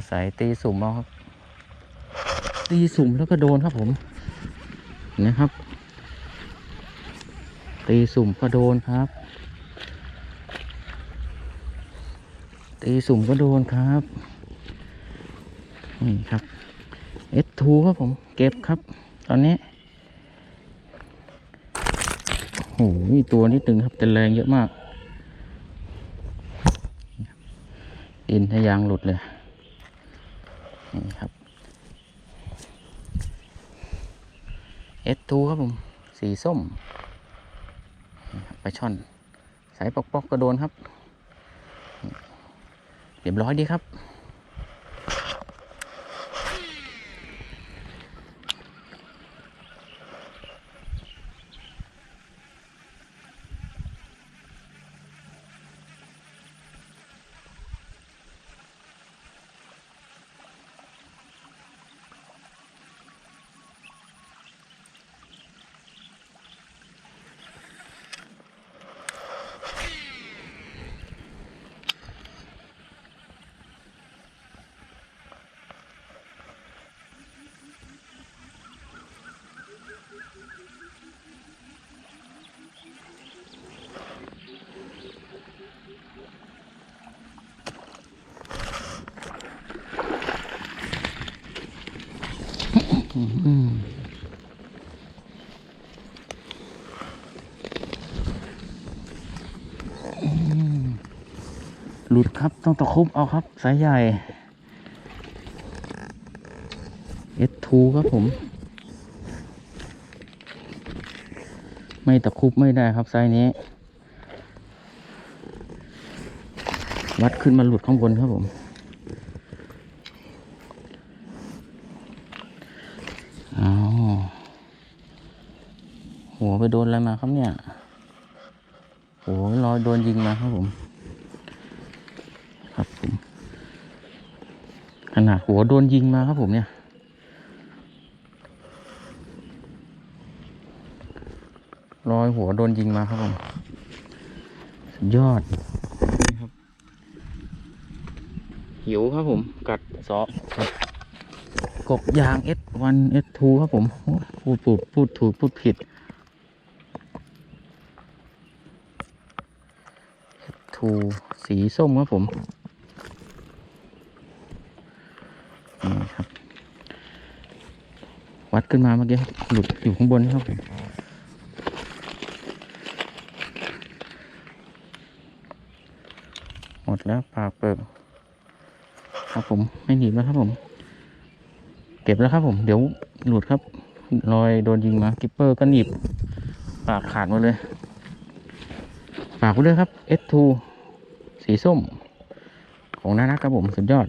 อาศัยตีสุ่มเอาครับ ตีสุ่มแล้วก็โดนครับผมนะครับ ตีสุ่มก็โดนครับ ตีสุ่มก็โดนครับนี่ครับ S2 ครับผม เก็บครับ ตอนนี้โอ้โหมีตัวนิดนึงครับแต่แรงเยอะมากดินทะยางหลุดเลย นี่ครับ S2 ครับผม สีส้ม ไปช่อน สายปอกๆกก็โดนครับ เรียบร้อยดีครับ หลุดครับต้องตะคุบเอาครับ สายใหญ่ S2 ครับผม ไม่ตะคุบไม่ได้ครับไซส์นี้ วัดขึ้นมาหลุดข้างบนครับผม หัวไปโดนอะไรมาครับเนี่ยโหัวรอยโดนยิงมาครับผม ครับผมขนาดหัวโดนยิงมาครับผมเนี่ยรอยหัวโดนยิงมาครับผมสุดยอดครับหิวครับผม กัดซอกกบยาง S1 S2 ครับผมโอ้พูดพูดพูดถูกพูดผิด S2 สีส้มครับผมนี่ครับ วัดขึ้นมาเมื่อกี้ครับหลุดอยู่ข้างบนครับผมหมดแล้วปากเปิดครับผมไม่หนีบแล้วครับผม เก็บแล้วครับผมเดี๋ยวหลุดครับรอยโดนยิงมากิปเปอร์ก็หนีบปากขาดหมดเลย ฝากไว้ด้วยครับ S2 สีส้ม ของนารักครับผมสุดยอด